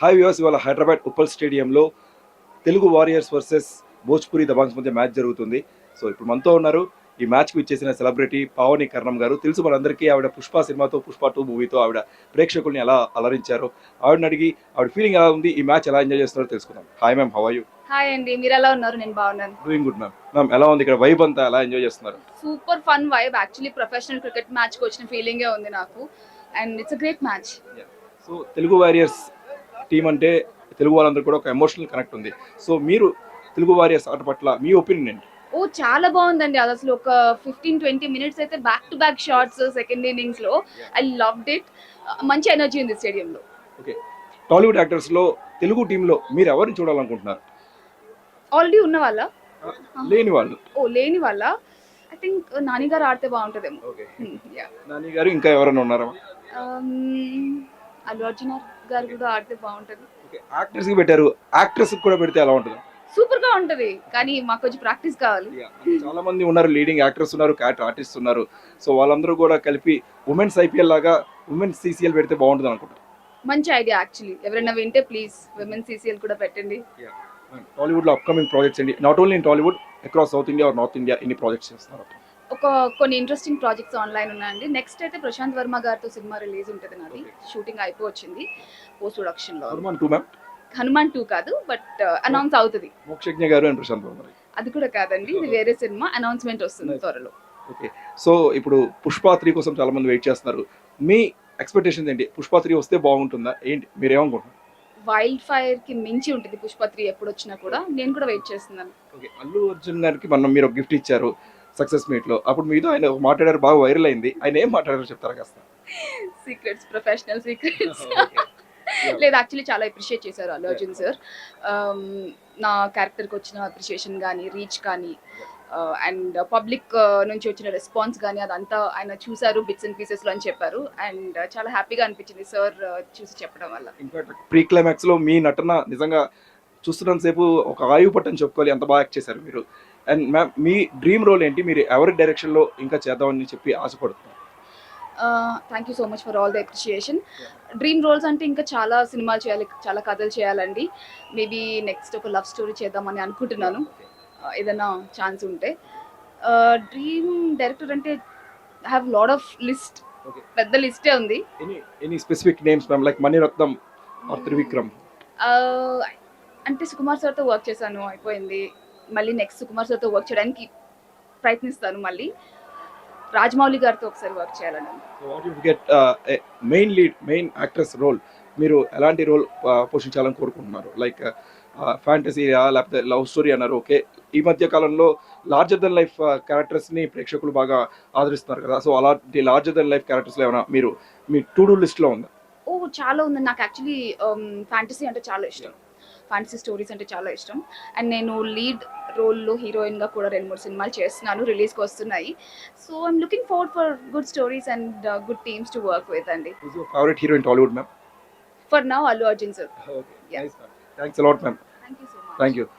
Hi viewers ఇవాళ హైదరాబాద్ ఉప్పల్ స్టేడియంలో Telugu warriors versus Bhojpuri Dabanggs మధ్య మ్యాచ్ జరుగుతుంది. సో ఇప్పుడు మనతో ఉన్నారు. ఈ మ్యాచ్కి ఇచ్చేసిన సెలబ్రిటీ పావని కర్ణం గారు. తెలుసు మనందరికీ ఆవిడ పుష్ప సినిమాతో పుష్ప టూ మూవీతో ఆవిడ ప్రేక్షకుల్ని ఎలా అలరించారో ఆవిడని అడిగి ఆవిడ ఫీలింగ్ ఎలా ఉంది ఈ మ్యాచ్ ఎలా ఎంజాయ్ చేస్తున్నారో తెలుసుకుందాం. Hi ma'am how you? Hi అండి మీరు ఎలా ఉన్నారు? నేను బాగున్నాను. డూయింగ్ గుడ్ మ్యామ్ మ్యామ్ ఎలా ఉంది ఇక్కడ వైబ్ అంతా? ఎలా ఎంజాయ్ చేస్తున్నారు? Super fun vibe actually professional cricket మ్యాచ్కి వచ్చిన ఫీలింగే ఉంది నాకు. And it's a great match so Telugu warriors team అంటే తెలుగు వాళ్ళందరూ కూడా ఒక ఎమోషనల్ కనెక్ట్ ఉంది. సో మీరు తెలుగు వారియర్స్ ఆట పట్ల మీ ఒపీనియన్ ఏంటి? ఓ చాలా బాగుందండి. అది అసలు ఒక ఫిఫ్టీన్ ట్వంటీ మినిట్స్ అయితే back to back shots second ఇన్నింగ్స్లో. ఐ లవ్డ్ ఇట్ మంచి ఎనర్జీ ఉంది స్టేడియంలో. ఓకే టాలీవుడ్ యాక్టర్స్లో తెలుగు టీంలో మీరు ఎవరిని చూడాలనుకుంటున్నారు? ఆల్రెడీ ఉన్న వాళ్ళ? లేని వాళ్ళు. ఓ లేని వాళ్ళ? ఐ థింక్ నాని గారు ఆడితే బాగుంటుందేమో. Okay Hmm. నాని గారు ఇంకా ఎవరైనా ఉన్నారా? Um, అల్లు అర్జున్ గారు కూడా ఆడితే బాగుంటుంది. యాక్టర్స్కి పెట్టారు. యాక్ట్రెస్ కూడా పెడితే ఎలా ఉంటుంది? సూపర్గా ఉంటది. కానీ మాకు కొంచెం ప్రాక్టీస్ కావాలి. చాలా మంది ఉన్నారు లీడింగ్ యాక్టర్స్ ఉన్నారు క్యాట్ ఆర్టిస్ట్ ఉన్నారు. సో వాళ్ళందరూ కూడా కలిపి ఉమెన్స్ ఐపీఎల్ లాగా ఉమెన్స్ సీసీఎల్ పెడితే బాగుంటుంది అనుకుంటారు మంచి ఐడియా యాక్చువల్లీ ఎవరైనా వింటే ప్లీజ్ విమెన్ సీసీఎల్ కూడా పెట్టండి. టాలీవుడ్లో అప్కమింగ్ ప్రాజెక్ట్స్ ఏంటి? Not only in Tollywood across south India or north India ఇన్ని ప్రాజెక్ట్స్ చేస్తున్నారు. ఒక కొన్ని ఇంట్రెస్టింగ్ ప్రాజెక్ట్స్ ఆన్లైన్ ఉన్నాయండి. నెక్స్ట్ అయితే ప్రశాంత్ వర్మ గారితో సినిమా రిలీజ్ ఉంటుంది నాది. షూటింగ్ అయిపోవచ్చింది. పోస్ట్ ప్రొడక్షన్లో. హనుమాన్ టూ కాదు బట్ అనౌన్స్ అవుతుంది. మోక్షజ్ఞ గారు అండ్ ప్రశాంత్ వర్మ అది కూడా కాదండి ఇది వేరే సినిమా. అనౌన్స్మెంట్ వస్తుంది త్వరలో. ఓకే సో ఇప్పుడు పుష్ప త్రీ కోసం చాలా మంది వెయిట్ చేస్తున్నారు. మీ ఎక్స్పెక్టేషన్స్ ఏంటి? పుష్ప త్రీ వస్తే బాగుంటుందా? ఏంటి? మీరు ఏమనుకుంటున్నారు వైల్డ్ ఫైర్కి మించి ఉంటుంది పుష్ప త్రీ ఎప్పుడు వచ్చినా కూడా. నేను కూడా వెయిట్ చేస్తున్నాను. ఓకే అల్లు అర్జున్ గారికి మనం మీరు గిఫ్ట్ ఇచ్చారు. సక్సెస్ మీట్లో అప్పుడు మీతో ఆయన మాట్లాడారు బాగా వైరల్ అయింది. ఆయన ఏం మాట్లాడారు చెప్తారా కాస్త? సీక్రెట్స్ ప్రొఫెషనల్ సీక్రెట్స్ లేదు యాక్చువల్లీ చాలా అప్రిషియేట్ చేశారు అల్లు అర్జున్ సార్ నా క్యారెక్టర్కి వచ్చిన అప్రిషియేషన్ కానీ రీచ్ కానీ అండ్ పబ్లిక్ నుంచి వచ్చిన రెస్పాన్స్ కానీ అదంతా ఆయన చూశారు బిట్స్ అండ్ పీసెస్లో అని చెప్పారు. అండ్ చాలా హ్యాపీగా అనిపించింది సార్ చూసి చెప్పడం వల్ల. ఇన్ఫాక్ట్ ప్రీ క్లైమాక్స్లో మీ నటన నిజంగా చూస్తున్నంత సేపు ఒక ఆయువు పట్టని చెప్పుకోవాలి. ఎంత బాగా యాక్ట్ చేశారు మీరు. అండ్ మ్యామ్ మీ డ్రీమ్ రోల్ ఏంటి? మీరు ఎవరి డైరెక్షన్లో ఇంకా చేద్దామని చెప్పి ఆశపడుతున్నారు? Thank you so much for all the appreciation dream roles అంటే ఇంకా చాలా సినిమాలు చేయాలి చాలా కథలు చేయాలండి. మేబీ నెక్స్ట్ ఒక లవ్ స్టోరీ చేద్దామని అనుకుంటున్నాను. ఏదైనా ఛాన్స్ ఉంటే. డ్రీమ్ డైరెక్టర్ అంటే I have lot of list. పెద్ద లిస్టే ఉంది. Any any specific names ma'am like Mani Ratnam or Trivikram అంటే సుకుమార్ సార్తో వర్క్ చేశాను అయిపోయింది. మళ్ళీ నెక్స్ట్ సుకుమార్ సార్తో వర్క్ చేయడానికి ప్రయత్నిస్తాను మళ్ళీ. రాజమౌళి గారితో ఒకసారి వర్క్ చేయాలని. ఉంది. What you get main lead main actress role మీరు ఎలాంటి రోల్ పోషించాలని కోరుకుంటున్నారు? లైక్ ఫ్యాంటసీ లేకపోతే లవ్ స్టోరీ అన్నారు ఓకే ఈ మధ్య కాలంలో లార్జర్ దెన్ లైఫ్ క్యారెక్టర్స్ని ప్రేక్షకులు బాగా ఆదరిస్తున్నారు కదా. సో అలాంటి లార్జర్ దెన్ లైఫ్ క్యారెక్టర్స్ ఏమైనా మీరు మీ టు డూ లిస్ట్లో ఉందా? ఓ చాలా ఉంది నాకు యాక్చువల్లీ ఫ్యాంటసీ అంటే చాలా ఇష్టం. ఫ్యాంటసీ స్టోరీస్ అంటే చాలా ఇష్టం. అండ్ నేను లీడ్ రోల్లో హీరోయిన్గా కూడా రెండు మూడు సినిమాలు చేస్తున్నాను. రిలీజ్కి వస్తున్నాయి. So I'm looking forward for good stories and. Good teams to work with అండి favourite heroine Tollywood ma'am for now Allu Arjun sir thanks a lot ma'am thank you so much thank you